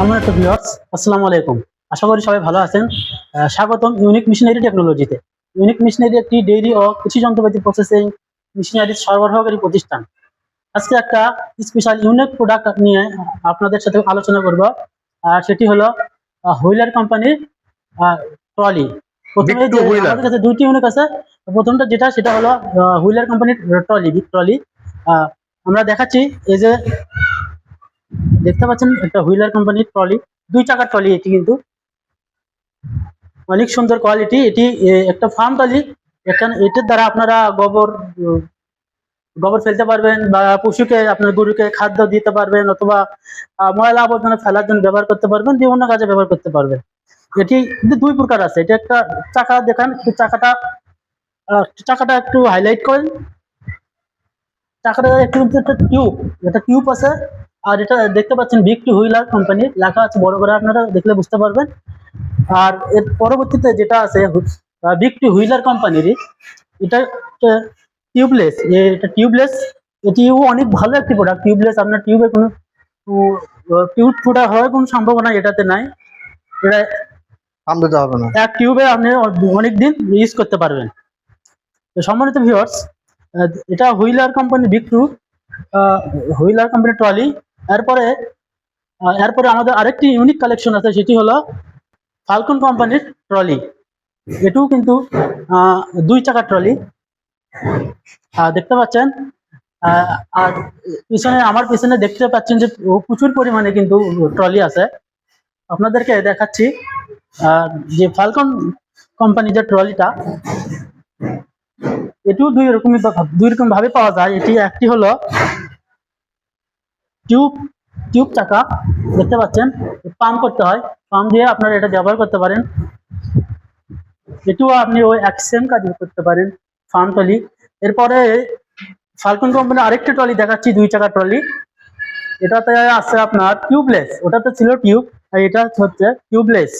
সম্মানিত ভিউয়ার্স আসসালামু আলাইকুম। আশা করি সবাই ভালো আছেন। স্বাগতম ইউনিক মিশনারি টেকনোলজিতে ইউনিক মিশনারি একটি ডেইরি ও কৃষি যন্ত্রপাতি প্রসেসিং মিশনারি সরবরাহকারী প্রতিষ্ঠান। আজকে একটা স্পেশাল ইউনিক প্রোডাক্ট নিয়ে আপনাদের সাথে আলোচনা করব। আর সেটি হলো হুইলার কোম্পানির ট্রলি প্রথমে। আমাদের কাছে দুইটি ইউনিক আছে প্রথমটা যেটা সেটা হলো হুইলার কোম্পানির ট্রলি বিগ ট্রলি আমরা দেখাচ্ছি এই যে দেখতে পাচ্ছেন, একটা হুইলার কোম্পানির ট্রলি, দুই চাকার ট্রলি এটি কিন্তু। অনেক সুন্দর কোয়ালিটি, এটি একটা ফার্ম ট্রলি, এখানে এটার দ্বারা আপনারা গোবর গোবর ফেলতে পারবেন বা পশুকে, আপনার গরুকে খাদ্য দিতে পারবেন অথবা ময়লা আবর্জনা ফেলার জন্য ব্যবহার করতে পারবেন বিভিন্ন কাজে ব্যবহার করতে পারবেন। এটি দুই প্রকার আছে, এটা একটা চাকা দেখান, একটু চাকাটা চাকাটা একটু হাইলাইট করেন। চাকাটা একটু টিউব এটা টিউব আছে। আর এটা দেখতে পাচ্ছেন বিগ টু হুইলার কোম্পানি লেখা আছে বড় করে আপনারা দেখলে বুঝতে পারবেন। আর এর পরবর্তীতে যেটা আছে বিগ টু হুইলার কোম্পানিরই এটা টিউবলেস এটা টিউবলেস এটিও অনেক ভালো একটি প্রোডাক্ট টিউবলেস আপনার টিউবে কোনো টিউব ফুটা হওয়ার কোনো সম্ভাবনা এটাতে নাই। এটা পাম্প দিতে হবে না। এক টিউবে আপনি অনেক দিন ইউজ করতে পারবেন। সম্মানিত ভিউয়ার্স এটা wheeler company big two wheeler company trolley এরপরে এরপরে আমাদের আরেকটি ইউনিক কালেকশন আছে, সেটি হলো ফালকন কোম্পানির ট্রলি এটিও কিন্তু দুই চাকার ট্রলি দেখতে পাচ্ছেন আর পিছনে, আমার পিছনে দেখতে পাচ্ছেন যে প্রচুর পরিমাণে কিন্তু ট্রলি আছে। আপনাদেরকে দেখাচ্ছি যে ফালকন কোম্পানি যে ট্রলিটা এটিও দুই রকমই দুই রকম ভাবে পাওয়া যায়। এটি একটি হলো টিউব টিউব চাকা, দেখতে পাচ্ছেন? পাম্প করতে হয়। পাম্প দিয়ে আপনারা এটা ব্যবহার করতে পারেন। এটিও আপনি ওই এক সেম কাজ করতে পারেন ফার্ম ট্রলি এরপরে ফালকন কোম্পানির আরেকটি ট্রলি দেখাচ্ছি, দুই চাকা ট্রলি এটাতে আছে আপনার টিউবলেস ওটাতে ছিল টিউব আর এটা হচ্ছে টিউবলেস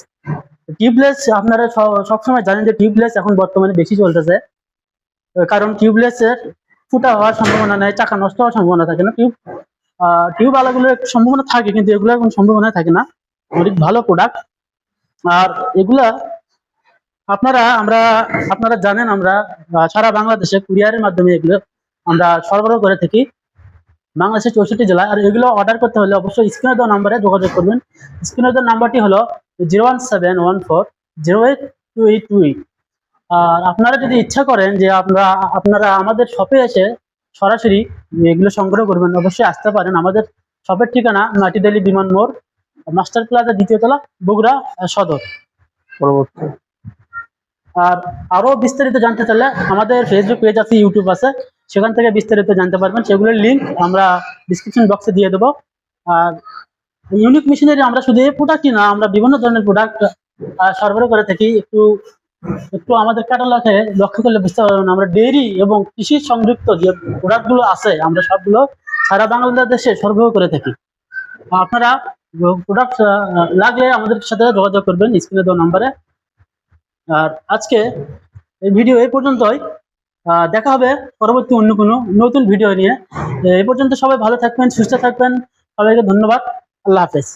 টিউবলেস আপনারা সবসময় জানেন যে টিউবলেস এখন বর্তমানে বেশি চলতেছে। কারণ টিউবলেসের ফুটা হওয়ার সম্ভাবনা নেই, চাকা নষ্ট হওয়ার সম্ভাবনা থাকে না। টিউব টিউব আলাগুলো একটু সম্ভাবনা থাকে, কিন্তু এগুলো কোনো সম্ভাবনা থাকে না। অনেক ভালো প্রোডাক্ট আর এগুলা আপনারা, আমরা, আপনারা জানেন আমরা সারা বাংলাদেশে কুরিয়ারের মাধ্যমে এগুলো আমরা সরবরাহ করে থাকি। বাংলাদেশের চৌষট্টি জেলায়। আর এগুলো অর্ডার করতে হলে অবশ্যই স্ক্রিনে দেওয়া নাম্বারে যোগাযোগ করবেন। স্ক্রিনে দেওয়া নাম্বারটি হলো zero one seven one four zero eight two eight two eight. আর আপনারা যদি ইচ্ছা করেন যে আপনারা আপনারা আমাদের শপে এসে সরাসরি এগুলো সংগ্রহ করবেন। অবশ্যই আসতে পারেন। আমাদের শপের ঠিকানা মাটিডালি বিমান মোড় মাস্টার প্লাজা দ্বিতীয় তলা বগুড়া সদর। পরবর্তী। আর আরও বিস্তারিত জানতে চাইলে আমাদের ফেসবুক পেজ আছে ইউটিউব আছে। সেখান থেকে বিস্তারিত জানতে পারবেন। সেগুলোর লিঙ্ক আমরা ডিসক্রিপশন বক্সে দিয়ে দেবো। আর ইউনিক মেশিনারি আমরা শুধু এই প্রোডাক্টই না আমরা বিভিন্ন ধরনের প্রোডাক্ট সরবরাহ করে থাকি। একটু একটু আমাদের ক্যাটালগে লক্ষ্য করলে বুঝতে পারবেন আমরা ডেইরি এবং কৃষি সংযুক্ত যে প্রোডাক্টগুলো আছে, আমরা সবগুলো সারা বাংলাদেশে সরবরাহ করে থাকি। আপনারা প্রোডাক্ট লাগলে আমাদের সাথে যোগাযোগ করবেন স্ক্রিনে দেওয়া নাম্বারে আর আজকে এই ভিডিও এই পর্যন্তই। দেখা হবে পরবর্তী অন্য কোনো নতুন ভিডিও নিয়ে। এই পর্যন্ত সবাই ভালো থাকবেন, সুস্থ থাকবেন। সবাইকে ধন্যবাদ। আল্লাহ হাফেজ।